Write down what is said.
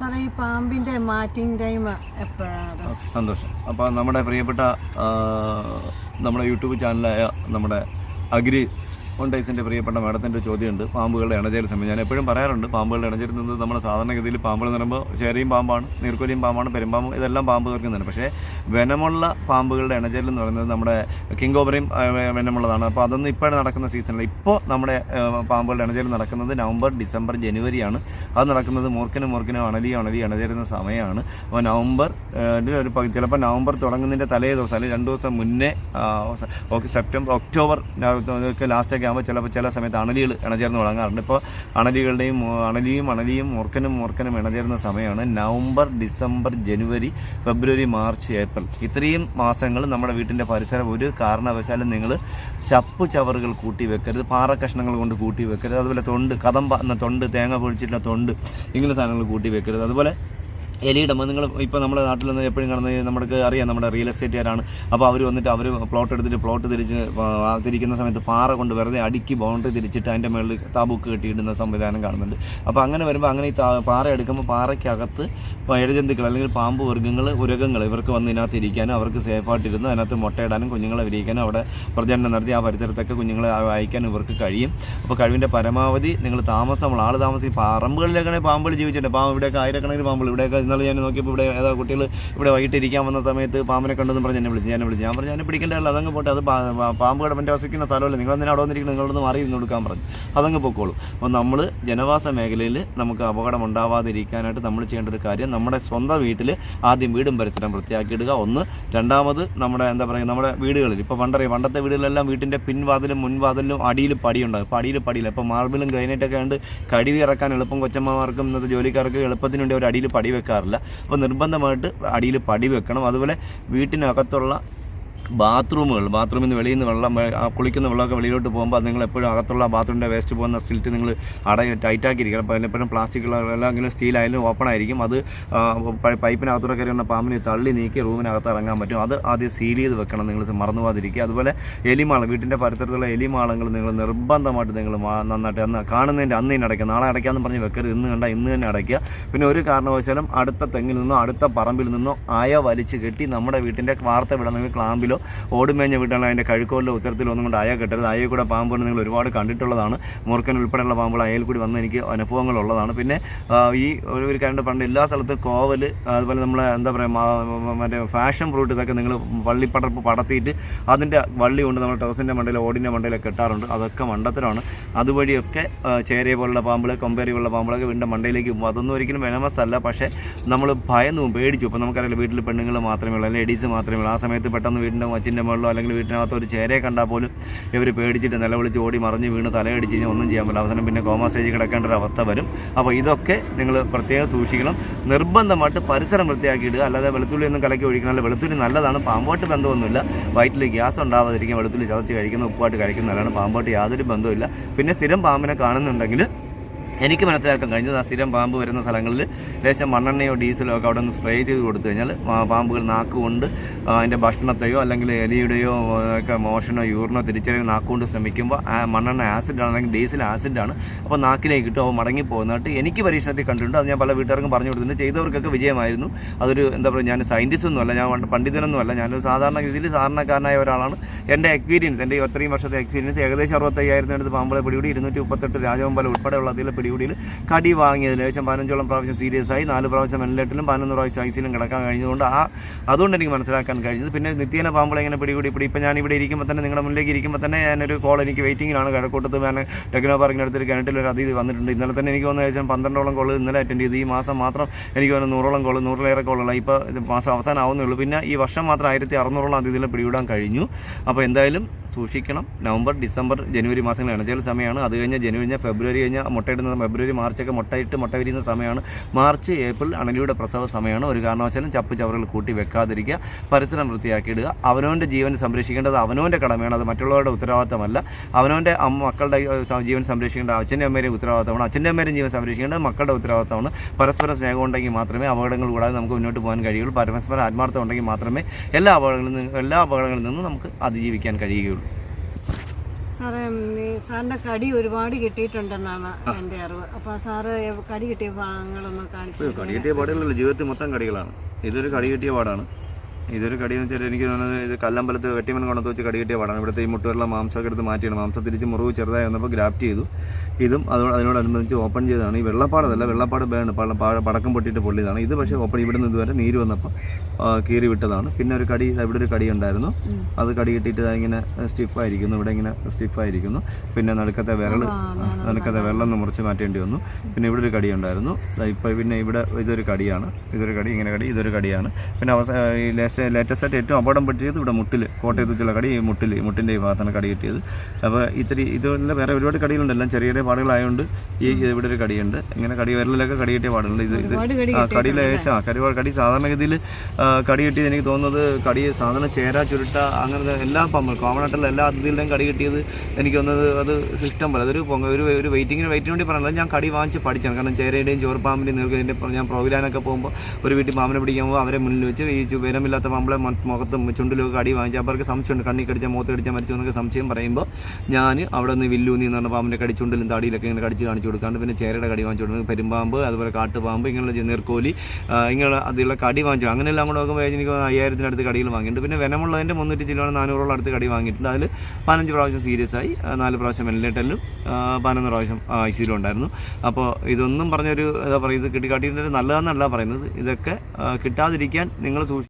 സാറേ ഈ പാമ്പിന്റെ മാറ്റിംഗ് ടൈം എപ്പോഴാണ്? സന്തോഷം. അപ്പോൾ നമ്മുടെ പ്രിയപ്പെട്ട നമ്മുടെ യൂട്യൂബ് ചാനലായ നമ്മുടെ അഗ്രി കോണ്ടൈസിന്റെ പ്രിയപ്പെട്ട മാഡത്തിന്റെ ചോദ്യമുണ്ട്. പാമ്പുകളുടെ ഇണചേൽ സമയം. ഞാൻ എപ്പോഴും പറയാറുണ്ട് പാമ്പുകളുടെ ഇണചേൽ നിന്ന് നമ്മുടെ സാധാരണഗതിയിൽ പാമ്പുകൾ എന്ന് പറയുമ്പോൾ ചേരയും പാമ്പാണ് നീർക്കോലിയും പാമ്പാണ് പെരുമ്പാമ്പ് ഇതെല്ലാം പാമ്പ് തീർക്കുന്നുണ്ട് പക്ഷേ വെനമുള്ള പാമ്പുകളുടെ ഇണചേൽ എന്ന് പറയുന്നത് നമ്മുടെ കിങ് ഓബറയും വെനമുള്ളതാണ്. അപ്പോൾ അതൊന്നും ഇപ്പോൾ നടക്കുന്ന സീസണിൽ ഇപ്പോൾ നമ്മുടെ പാമ്പുകളുടെ ഇണചേൽ നടക്കുന്നത് നവംബർ ഡിസംബർ ജനുവരിയാണ്. അത് നടക്കുന്നത് മൂർക്കനും മൂർക്കനും അണലി അണലി ഇണചേരുന്ന സമയമാണ്. അപ്പോൾ നവംബർ ഒരു ചിലപ്പോൾ നവംബർ തുടങ്ങുന്നതിന്റെ തലേ ദിവസം അല്ലെങ്കിൽ രണ്ട് ദിവസം മുന്നേ സെപ്റ്റംബർ ഒക്ടോബർ ലാസ്റ്റൊക്കെ ആകുമ്പോൾ ചിലപ്പോൾ ചില സമയത്ത് അണലികൾ ഇണചേർന്ന് തുടങ്ങാറുണ്ട്. ഇപ്പോൾ അണലികളുടെയും അണലിയും അണലിയും മുറുക്കനും മുറുക്കനും ഇണചേരുന്ന സമയമാണ്. നവംബർ ഡിസംബർ ജനുവരി ഫെബ്രുവരി മാർച്ച് ഏപ്രിൽ. ഇത്രയും മാസങ്ങൾ നമ്മുടെ വീട്ടിന്റെ പരിസരം ഒരു കാരണവശാലും നിങ്ങൾ ചപ്പു ചവറുകൾ കൂട്ടി വെക്കരുത് പാറ കഷ്ണങ്ങൾ കൊണ്ട് കൂട്ടി വെക്കരുത്. അതുപോലെ തൊണ്ട് കഥം തൊണ്ട് തേങ്ങ പൊഴിച്ചിട്ടുള്ള തൊണ്ട് ഇങ്ങനെ സാധനങ്ങൾ കൂട്ടി വെക്കരുത്. അതുപോലെ എലിയിടുമ്പോൾ നിങ്ങൾ ഇപ്പോൾ നമ്മുടെ നാട്ടിൽ നിന്ന് എപ്പോഴും കാണുന്നത് നമുക്ക് അറിയാം നമ്മുടെ റിയൽ എസ്റ്റേറ്റുകാരാണ് അപ്പോൾ അവർ വന്നിട്ട് അവർ പ്ലോട്ട് എടുത്തിട്ട് പ്ലോട്ട് തിരിച്ച് തിരിക്കുന്ന സമയത്ത് പാറ കൊണ്ട് വെറുതെ അടുക്കി ബൗണ്ടറി തിരിച്ചിട്ട് അതിന്റെ മുകളിൽ താബൂക്ക് കെട്ടിയിടുന്ന സംവിധാനം കാണുന്നുണ്ട്. അപ്പോൾ അങ്ങനെ വരുമ്പോൾ അങ്ങനെ ഈ പാറ എടുക്കുമ്പോൾ പാറയ്ക്കകത്ത് ഇഴജന്തുക്കൾ അല്ലെങ്കിൽ പാമ്പ് വർഗങ്ങൾ ഉരകങ്ങൾ ഇവർക്ക് വന്ന് ഇതിനകത്ത് ഇരിക്കാനും അവർക്ക് സേഫായിട്ടിരുന്ന് അതിനകത്ത് മുട്ടയിടാനും കുഞ്ഞുങ്ങളെ വിരിയിക്കാനും അവിടെ പ്രജനനം നടത്തി ആ പരിസരത്തൊക്കെ കുഞ്ഞുങ്ങളെ അയക്കാനും ഇവർക്ക് കഴിയും. അപ്പോൾ കഴിവിന്റെ പരമാവധി നിങ്ങൾ താമസമുള്ള ആൾ താമസിക്കും പറമ്പുകളിലൊക്കെ പാമ്പുകൾ ജീവിച്ചിട്ടുണ്ട്. പാമ്പ് ഇവിടെയൊക്കെ ആയിരക്കണക്കിന് പാമ്പുകൾ ഇവിടെയൊക്കെ ഇന്നലെ ഞാൻ നോക്കിയപ്പോൾ ഇവിടെ ഏതാ കുട്ടികൾ ഇവിടെ വൈകിട്ട് ഇരിക്കാൻ വന്ന സമയത്ത് പാമ്പിനെ കണ്ടെന്ന് പറഞ്ഞ് എന്നെ വിളിച്ചു ഞാൻ വിളിച്ചു. ഞാൻ പറഞ്ഞു ഞാൻ പിടിക്കേണ്ടതല്ല അതങ്ങ് പോട്ടെ. അത് പാമ്പ് കിടപ്പിന്റെ വസിക്കുന്ന സ്ഥലമല്ല. നിങ്ങൾ തന്നെ അവിടെ വന്നിരിക്കുന്നത്? നിങ്ങളൊന്ന് മാറി ഇരുന്ന് കൊടുക്കാൻ പറഞ്ഞു. അതങ്ങ് പൊക്കോളൂ. അപ്പോൾ നമ്മൾ ജനവാസ മേഖലയിൽ നമുക്ക് അപകടം ഉണ്ടാവാതിരിക്കാനായിട്ട് നമ്മൾ ചെയ്യേണ്ട ഒരു കാര്യം നമ്മുടെ സ്വന്തം വീട്ടിൽ ആദ്യം വീടും പരിസരം വൃത്തിയാക്കിയിടുക. ഒന്ന്. രണ്ടാമത് നമ്മുടെ എന്താ പറയുക നമ്മുടെ വീടുകളിൽ ഇപ്പോൾ പണ്ടറിയാം പണ്ടത്തെ വീടുകളിലെല്ലാം വീട്ടിന്റെ പിൻവാതിലും മുൻവാതിലും അടിയിൽ പടിയുണ്ടാകും ഇപ്പോൾ അടിയിൽ പടിയില്ല ഇപ്പോൾ മാർബിളും ഗ്രൈനൈറ്റൊക്കെ ഉണ്ട് കടി ഇറക്കാൻ എളുപ്പം കൊച്ചമ്മമാർക്കും ഇന്നത്തെ ജോലിക്കാർക്ക് എളുപ്പത്തിന് വേണ്ടി അവർ അടിയിൽ പടി വെക്കാറില്ല അപ്പോൾ നിർബന്ധമായിട്ട് അടിയിൽ പടി വെക്കണം. അതുപോലെ വീട്ടിനകത്തുള്ള ബാത്റൂമുകൾ ബാത്റൂമിൽ നിന്ന് വെളിയിൽ നിന്ന് വെള്ളം കുളിക്കുന്ന വെള്ളമൊക്കെ വെളിയിലോട്ട് പോകുമ്പോൾ അത് നിങ്ങൾ എപ്പോഴും അകത്തുള്ള ബാത്റൂമിന്റെ വേസ്റ്റ് പോകുന്ന സിൽറ്റ് നിങ്ങൾ അട ടൈറ്റാക്കിയിരിക്കണം. അപ്പോൾ എപ്പോഴും പ്ലാസ്റ്റിക് എല്ലാം സ്റ്റീലായാലും ഓപ്പൺ ആയിരിക്കും അത് പൈപ്പിനകത്തൂടെ കയറി വന്ന പാമ്പിനെ തള്ളി നീക്കി റൂമിനകത്ത് ഇറങ്ങാൻ പറ്റും. അത് ആദ്യം സീൽ ചെയ്ത് വെക്കണം നിങ്ങൾ മറന്നു പോകാതിരിക്കുക. അതുപോലെ എലിമാളം വീട്ടിന്റെ പരിസരത്തുള്ള എലിമാളങ്ങൾ നിങ്ങൾ നിർബന്ധമായിട്ട് നിങ്ങൾ നന്നായിട്ട് അന്ന് കാണുന്നതിന്റെ അന്ന് തന്നെ അടയ്ക്കുക. നാളെ അടയ്ക്കാമെന്ന് പറഞ്ഞ് വെക്കരുത്. ഇന്ന് കണ്ട ഇന്ന് തന്നെ അടയ്ക്കുക. പിന്നെ ഒരു കാരണവശാലും അടുത്ത തെങ്ങിൽ നിന്നോ അടുത്ത പറമ്പിൽ നിന്നോ ആയ വലിച്ച് കെട്ടി നമ്മുടെ വീട്ടിന്റെ വാർത്ത വിടണമെങ്കിൽ ക്ലാമ്പിലോ ഓടുമേഞ്ഞ വീട്ടാണ് അതിന്റെ കഴുക്കോലിലോ ഉത്തരത്തിലോ ഒന്നും കൊണ്ട് അയ കെട്ടരുത്. അയയിൽ കൂടെ പാമ്പ് നിങ്ങൾ ഒരുപാട് കണ്ടിട്ടുള്ളതാണ്. മൂർക്കൻ ഉൾപ്പെടെയുള്ള പാമ്പുകൾ അയയിൽ കൂടി വന്ന് എനിക്ക് അനുഭവങ്ങളുള്ളതാണ്. പിന്നെ ഈ ഒരു കണ്ട് പണ്ട് എല്ലാ സ്ഥലത്തും കോവൽ അതുപോലെ നമ്മളെ എന്താ പറയുക മറ്റേ ഫാഷൻ ഫ്രൂട്ട് ഇതൊക്കെ നിങ്ങൾ വള്ളിപ്പടർപ്പ് പടത്തിയിട്ട് അതിന്റെ വള്ളി കൊണ്ട് നമ്മൾ ടെറസിന്റെ മണ്ടയിൽ ഓടിന്റെ മണ്ടയിൽ കെട്ടാറുണ്ട് അതൊക്കെ മണ്ടത്തിലാണ് അതുവഴിയൊക്കെ ചേരയെ പോലുള്ള പാമ്പുകൾ കൊമ്പേരി പോലുള്ള പാമ്പുകളൊക്കെ വീണ്ടും മണ്ടയിലേക്ക് പോകും അതൊന്നും ഒരിക്കലും വെനമസ് അല്ല പക്ഷേ നമ്മൾ ഭയന്നു പേടിച്ചു. ഇപ്പോൾ നമുക്കറിയില്ല വീട്ടിൽ പെണ്ണുങ്ങൾ മാത്രമേ ഉള്ളൂ അല്ലെങ്കിൽ ലേഡീസ് മാത്രമേ ഉള്ളൂ. ആ സമയത്ത് പെട്ടെന്ന് വീടിന്റെ മച്ചിന്റെ മുകളിലോ അല്ലെങ്കിൽ വീട്ടിനകത്ത് ഒരു ചേരയെ കണ്ടാൽ പോലും ഇവർ പേടിച്ചിട്ട് നിലവിളിച്ച് ഓടി മറിഞ്ഞ് വീണ് തലയടിച്ച് കഴിഞ്ഞാൽ ഒന്നും ചെയ്യാൻ പറ്റില്ല. അവസാനം പിന്നെ കോമ സ്റ്റേജിൽ കിടക്കേണ്ട ഒരു അവസ്ഥ വരും. അപ്പോൾ ഇതൊക്കെ നിങ്ങൾ പ്രത്യേകം സൂക്ഷിക്കണം. നിർബന്ധമായിട്ട് പരിസരം വൃത്തിയാക്കിയിട്ട് അല്ലാതെ വെളുത്തുള്ളി ഒന്നും കലക്കി ഒഴിക്കണമല്ല വെളുത്തുള്ളി നല്ലതാണ്. പാമ്പോട്ട് ബന്ധമൊന്നുമില്ല. വയറ്റിൽ ഗ്യാസ് ഉണ്ടാവാതിരിക്കും. വെളുത്തുള്ളി ചതച്ച് കഴിക്കുന്ന ഉപ്പായിട്ട് കഴിക്കുന്ന. നല്ലതാണ് പാമ്പോട്ട് യാതൊരു ബന്ധമില്ല പിന്നെ സ്ഥിരം പാമ്പിനെ കാണുന്നുണ്ടെങ്കിൽ എനിക്ക് മനസ്സിലാക്കാൻ കഴിഞ്ഞത് ആ സ്ഥിരം പാമ്പ് വരുന്ന സ്ഥലങ്ങളിൽ ലേശം മണ്ണെണ്ണയോ ഡീസലോ ഒക്കെ അവിടെ നിന്ന് സ്പ്രേ ചെയ്ത് കൊടുത്തു കഴിഞ്ഞാൽ പാമ്പുകൾ നാക്കുകൊണ്ട് അതിന്റെ ഭക്ഷണത്തെയോ അല്ലെങ്കിൽ എലിയുടെയോ ഒക്കെ മോഷനോ യൂറിനോ തിരിച്ചറിയാൻ നാക്കുകൊണ്ട് ശ്രമിക്കുമ്പോൾ ആ മണ്ണെണ്ണ ആസിഡാണ് അല്ലെങ്കിൽ ഡീസൽ ആസിഡാണ് അപ്പോൾ നാക്കിലേക്ക് കിട്ടും അപ്പോൾ മടങ്ങി പോകുന്നതായിട്ട് എനിക്ക് പരീക്ഷണത്തിൽ കണ്ടിട്ടുണ്ട്. അത് ഞാൻ പല വീട്ടുകാർക്കും പറഞ്ഞു കൊടുത്തിട്ടുണ്ട്. ചെയ്തവർക്കൊക്കെ വിജയമായിരുന്നു. അതൊരു എന്താ പറയുക ഞാൻ സയന്റിസ്റ്റ് ഒന്നുമല്ല ഞാൻ പണ്ഡിതനൊന്നുമല്ല ഞാനൊരു സാധാരണ രീതിയിൽ സാധാരണക്കാരനായ ഒരാളാണ്. എന്റെ എക്സ്പീരിയൻസ് എന്റെ ഈ അത്രയും വർഷത്തെ എക്സ്പീരിയൻസ് ഏകദേശം അറുപത്തയ്യായിരത്തിനടുത്ത് പാമ്പളെ പിടികൂടി ഇരുന്നൂറ്റി മുപ്പത്തെട്ട് രാജവമ്പലം ഉൾപ്പെടെയുള്ള അതിലെ പിടികൂടിയിൽ കടി വാങ്ങിയതിന് ശേഷം പതിനഞ്ചോളം പ്രാവശ്യം സീരിയസ് ആയി. നാല് പ്രാവശ്യം വെന്റിലേറ്ററിലും പതിനൊന്ന് പ്രാവശ്യം ഐസിലും കിടക്കാൻ കഴിഞ്ഞതുകൊണ്ട് ആ അതുകൊണ്ട് എനിക്ക് മനസ്സിലാക്കാൻ കഴിഞ്ഞത്. പിന്നെ നിത്യേന പാമ്പുകളെ ഇങ്ങനെ പിടികൂടി ഇപ്പോൾ ഇപ്പം ഞാൻ ഇവിടെ ഇരിക്കുമ്പോൾ തന്നെ നിങ്ങളുടെ മുന്നിലേക്ക് ഇരിക്കുമ്പോൾ തന്നെ ഞാനൊരു കോൾ എനിക്ക് വെയിറ്റിങ്ങിലാണ് കിഴക്കൂട്ടത്ത് ഞാൻ ടെക്നോ പാർക്കിന്റെ അടുത്തൊരു കിണറ്റിലൊരു അതിഥി വന്നിട്ടുണ്ട്. ഇന്നലെ തന്നെ എനിക്ക് വന്ന ശേഷം പന്ത്രണ്ടോളം കോൾ ഇന്നലെ അറ്റൻഡ് ചെയ്ത്. ഈ മാസം മാത്രം എനിക്ക് വന്ന നൂറോളം കോൾ നൂറിലേറെ കോളുള്ള ഇപ്പോൾ ഇത് മാസം അവസാനം ആവുന്നേ ഉള്ളൂ. പിന്നെ ഈ വർഷം മാത്രം ആയിരത്തി അറുന്നൂറോളം അതിഥികളെ പിടികൂടാൻ കഴിഞ്ഞു. അപ്പോൾ എന്തായാലും സൂക്ഷിക്കണം. നവംബർ ഡിസംബർ ജനുവരി മാസങ്ങളാണ് ചില സമയമാണ്. അത് കഴിഞ്ഞാൽ ജനുവരി കഴിഞ്ഞാൽ ഫെബ്രുവരി കഴിഞ്ഞാൽ മുട്ടയിടുന്ന ഫെബ്രുവരി മാർച്ചൊക്കെ മുട്ടയിട്ട് മുട്ട വിരിയുന്ന സമയമാണ്. മാർച്ച് ഏപ്രിൽ അണലിയുടെ പ്രസവ സമയമാണ്. ഒരു കാരണവശാലും ചപ്പ് ചവറുകൾ കൂട്ടി വെക്കാതിരിക്കുക പരിസരം വൃത്തിയാക്കിയിടുക. അവനവന്റെ ജീവൻ സംരക്ഷിക്കേണ്ടത് അവനവന്റെ കടമയാണ്. അത് മറ്റുള്ളവരുടെ ഉത്തരവാദിത്തമല്ല. അവനവന്റെ മക്കളുടെ ജീവൻ സംരക്ഷിക്കേണ്ട അച്ഛന്റെ അമ്മേരെയും ഉത്തരവാദിത്തമാണ്. അച്ഛന്റെ അമ്മേരെയും ജീവൻ സംരക്ഷിക്കേണ്ടത് മക്കളുടെ ഉത്തരവാദിത്തമാണ്. പരസ്പരം സ്നേഹം ഉണ്ടെങ്കിൽ മാത്രമേ അപകടങ്ങൾ കൂടാതെ നമുക്ക് മുന്നോട്ട് പോകാൻ കഴിയുള്ളൂ. പരസ്പരം ആത്മാർത്ഥം ഉണ്ടെങ്കിൽ മാത്രമേ എല്ലാ അപകടങ്ങളിൽ നിന്നും എല്ലാ അപകടങ്ങളിൽ നിന്നും നമുക്ക് അതിജീവിക്കാൻ കഴിയുകയുള്ളൂ. സാറേ സാറിന്റെ കടി ഒരുപാട് കിട്ടിയിട്ടുണ്ടെന്നാണ് എന്റെ അറിവ്. അപ്പൊ സാറ് കടി കിട്ടിയ ഭാഗങ്ങളൊന്നും കാണിച്ചു കടി കിട്ടിയ പാടുകളല്ല ജീവിതത്തിൽ മൊത്തം കടികളാണ്. ഇതൊരു കടി കിട്ടിയ പാടാണ്. ഇതൊരു കടി എന്ന് വെച്ചാൽ എനിക്ക് തോന്നുന്നത് ഇത് കല്ലമ്പലത്ത് വെട്ടിമൺ കൊണ്ടത്ത് വെച്ച് കടി കിട്ടിയ പാടാണ് ഇവിടുത്തെ ഈ മുട്ടുവരുള്ള മാംസമൊക്കെ എടുത്ത് മാറ്റിയാണ്. മാംസം തിരിച്ച് മുറിവ് ചെറുതായി വന്നപ്പോൾ ഗ്രാഫ്റ്റ് ചെയ്തു. ഇതും അതോട് അതിനോടനുബന്ധിച്ച് ഓപ്പൺ ചെയ്തതാണ്. ഈ വെള്ളപ്പാടതല്ല വെള്ളപ്പാട് ബേണ്. പടം പടക്കം പൊട്ടിയിട്ട് പൊള്ളിയതാണ്. ഇത് പക്ഷേ ഓപ്പൺ ഇവിടെ നിന്ന് ഇതുവരെ നീര് വന്നപ്പോൾ കീറി വിട്ടതാണ്. പിന്നെ ഒരു കടി ഇവിടെ ഒരു കടി ഉണ്ടായിരുന്നു. അത് കടി കിട്ടിയിട്ട് ഇങ്ങനെ സ്റ്റിഫായിരിക്കുന്നു ഇവിടെ ഇങ്ങനെ സ്റ്റിഫായിരിക്കുന്നു പിന്നെ നടുക്കത്തെ വിരൽ നടുക്കത്തെ വെള്ളം മുറിച്ച് മാറ്റേണ്ടി വന്നു. പിന്നെ ഇവിടെ ഒരു കടി ഉണ്ടായിരുന്നു. ഇപ്പോൾ പിന്നെ ഇവിടെ ഇതൊരു കടിയാണ്. ഇതൊരു കടി ഇങ്ങനെ കടി ഇതൊരു കടിയാണ്. പിന്നെ അവസാന ഈ ലേറ്റസ്റ്റ് ലേറ്റസ്റ്റ് ആയിട്ട് ഏറ്റവും അപകടം പറ്റിയത് ഇവിടെ മുട്ടിൽ കോട്ടയത്ത് വെച്ചുള്ള കടി മുട്ടിൽ മുട്ടിന്റെ ഈ ഭാഗത്താണ് കടി കിട്ടിയത്. അപ്പോൾ ഇത്തിരി ഇതുപോലെ വേറെ ഒരുപാട് കടികളുണ്ട്. എല്ലാം ചെറിയ ചെറിയ പാടുകളായതുകൊണ്ട് ഈ ഇവിടെ ഒരു കടിയുണ്ട്. ഇങ്ങനെ കടി വിരലിലൊക്കെ കടി കിട്ടിയ പാടുണ്ട് ഇത് ഇത് ആ കടി കടിയിൽ ഏകദേശം ആ കടി കടി സാധാരണഗതിയിൽ കടി കിട്ടിയത് എനിക്ക് തോന്നുന്നത് കടി സാധാരണ ചേര ചുരുട്ട അങ്ങനത്തെ എല്ലാ പമ്പ കോമൺ ആയിട്ടുള്ള എല്ലാ അതിഥികളുടെയും കടി കിട്ടിയത് എനിക്ക് തോന്നുന്നത് അത് സിസ്റ്റം പോലെ അതൊരു ഒരു ഒരു വെയിറ്റിങ്ങിന് വെയിറ്റിന് വേണ്ടി പറഞ്ഞത് ഞാൻ കടി വാങ്ങിച്ച് പഠിച്ചാണ്. കാരണം ചേരയുടെയും ചോറ് പാമ്പിന്റെയും നീർക്കതിന്റെ ഞാൻ പ്രോഗ്രാമൊക്കെ പോകുമ്പോൾ ഒരു വീട്ടിൽ പാമ്പിനെ പിടിക്കാൻ പോകുമ്പോൾ അവരെ മുന്നിൽ വെച്ച് ഈ വിരമില്ലാത്ത പാമ്പളെ മൊ- മുഖത്തും ചുണ്ടിലൊക്കെ അടി വാങ്ങിച്ചു അവർക്ക് സംശയമുണ്ട്. കണ്ണി കടിച്ചാൽ മുഖത്ത് കടിച്ചാൽ മരിച്ചു എന്നൊക്കെ സംശയം പറയുമ്പോൾ ഞാൻ അവിടെ നിന്ന് വില്ലൂന്നി എന്ന് പറഞ്ഞ പാമ്പിന്റെ കടിച്ചുണ്ടിലും തടിയിലൊക്കെ ഇങ്ങനെ കടിച്ച് കാണിച്ചു കൊടുക്കാണ്ട് പിന്നെ ചേരയുടെ കടി വാങ്ങിച്ചു കൊടുക്കുന്നത് പെരുമ്പാമ്പ് അതുപോലെ കാട്ടുപാമ്പ് ഇങ്ങനെയുള്ള നീർക്കോലി ഇങ്ങനെയുള്ള അതിലുള്ള കടി വാങ്ങിച്ചു അങ്ങനെയെല്ലാം കൂടെ നോക്കുമ്പോൾ എനിക്ക് അടുത്ത് കടികൾ വാങ്ങിയിട്ടുണ്ട്. പിന്നെ വെനമുള്ളതിന്റെ മുന്നൂറ്റി ചില്ലോളം നാനൂറോളം അടുത്ത് കടി വാങ്ങിയിട്ടുണ്ട്. അതിൽ പതിനഞ്ച് പ്രാവശ്യം സീരിയസ് ആയി. നാല് പ്രാവശ്യം വെന്റിലേറ്ററിലും പതിനൊന്ന് പ്രാവശ്യം ഐ സിയിലും ഉണ്ടായിരുന്നു. അപ്പോൾ ഇതൊന്നും പറഞ്ഞൊരു എന്താ പറയുക ഇത് കിട്ടി നല്ലതെന്നല്ല പറയുന്നത്. ഇതൊക്കെ കിട്ടാതിരിക്കാൻ നിങ്ങൾ സൂക്ഷിച്ചു